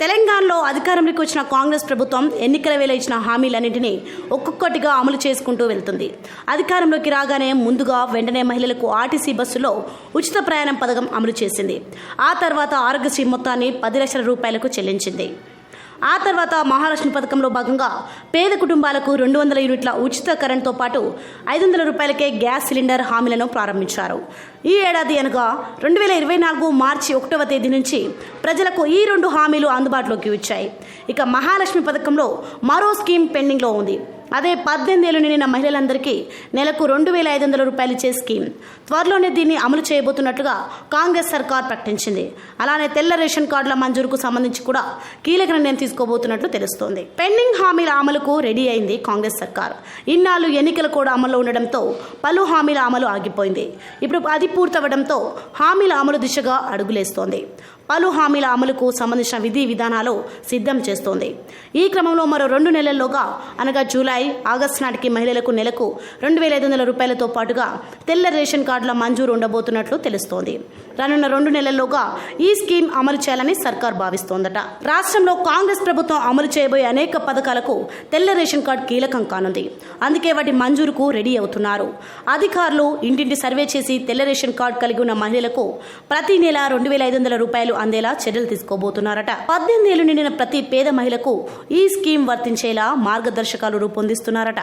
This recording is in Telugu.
తెలంగాణలో అధికారంలోకి వచ్చిన కాంగ్రెస్ ప్రభుత్వం ఎన్నికల వేళ ఇచ్చిన హామీలన్నింటినీ ఒక్కొక్కటిగా అమలు చేసుకుంటూ వెళ్తుంది. అధికారంలోకి రాగానే ముందుగా వెంటనే మహిళలకు ఆర్టీసీ బస్సులో ఉచిత ప్రయాణం పథకం అమలు చేసింది. ఆ తర్వాత ఆరోగ్యశ్రీ మొత్తాన్ని పది లక్షల రూపాయలకు చెల్లించింది. ఆ తర్వాత మహాలక్ష్మి పథకంలో భాగంగా పేద కుటుంబాలకు రెండు వందల యూనిట్ల ఉచిత కరెంట్తో పాటు ఐదు వందల రూపాయలకే గ్యాస్ సిలిండర్ హామీలను ప్రారంభించారు. ఈ ఏడాది అనగా రెండు వేల ఇరవై నాలుగు మార్చి ఒకటవ తేదీ నుంచి ప్రజలకు ఈ రెండు హామీలు అందుబాటులోకి వచ్చాయి. ఇక మహాలక్ష్మి పథకంలో మరో స్కీమ్ పెండింగ్లో ఉంది. అదే పద్దెనిమిది ఏళ్ళు నిండిన మహిళలందరికీ నెలకు రెండు వేల ఐదు వందల రూపాయలు ఇచ్చే స్కీమ్. త్వరలోనే దీన్ని అమలు చేయబోతున్నట్లుగా కాంగ్రెస్ సర్కార్ ప్రకటించింది. అలానే తెల్ల రేషన్ కార్డుల మంజూరుకు సంబంధించి కూడా కీలక నిర్ణయం తీసుకోబోతున్నట్లు తెలుస్తోంది. పెండింగ్ హామీల అమలుకు రెడీ అయింది కాంగ్రెస్ సర్కార్. ఇన్నాళ్ళు ఎన్నికలు కూడా అమల్లో ఉండడంతో పలు హామీల అమలు ఆగిపోయింది. ఇప్పుడు అది పూర్తవడంతో హామీల అమలు దిశగా అడుగులేస్తోంది. పలు హామీల అమలుకు సంబంధించిన విధి విధానాలు సిద్ధం చేస్తోంది. ఈ క్రమంలో మరో రెండు నెలల్లోగా అనగా జూలై ఆగస్టు నాటికి మహిళలకు నెలకు రెండు వేల ఐదు వందల రూపాయలతో పాటుగా తెల్ల రేషన్ కార్డుల మంజూరు ఉండబోతున్నట్లు తెలుస్తోంది. రానున్న రెండు నెలల్లోగా ఈ స్కీమ్ అమలు చేయాలని సర్కార్ భావిస్తోందట. రాష్ట్రంలో కాంగ్రెస్ ప్రభుత్వం అమలు చేయబోయే అనేక పథకాలకు తెల్ల రేషన్ కార్డు కీలకం కానుంది. అందుకే వాటి మంజూరుకు రెడీ అవుతున్నారు. అధికారులు ఇంటింటి సర్వే చేసి తెల్ల రేషన్ కార్డు కలిగి ఉన్న మహిళలకు ప్రతి నెల రెండు వేల ఐదు వందల రూపాయలు రూపాయలు అందేలా చర్యలు తీసుకోబోతున్నారట. పద్దెనిమిది ఏళ్ళు నిండిన ప్రతి పేద మహిళకు ఈ స్కీమ్ వర్తించేలా మార్గదర్శకాలు రూపొందిస్తున్నారట.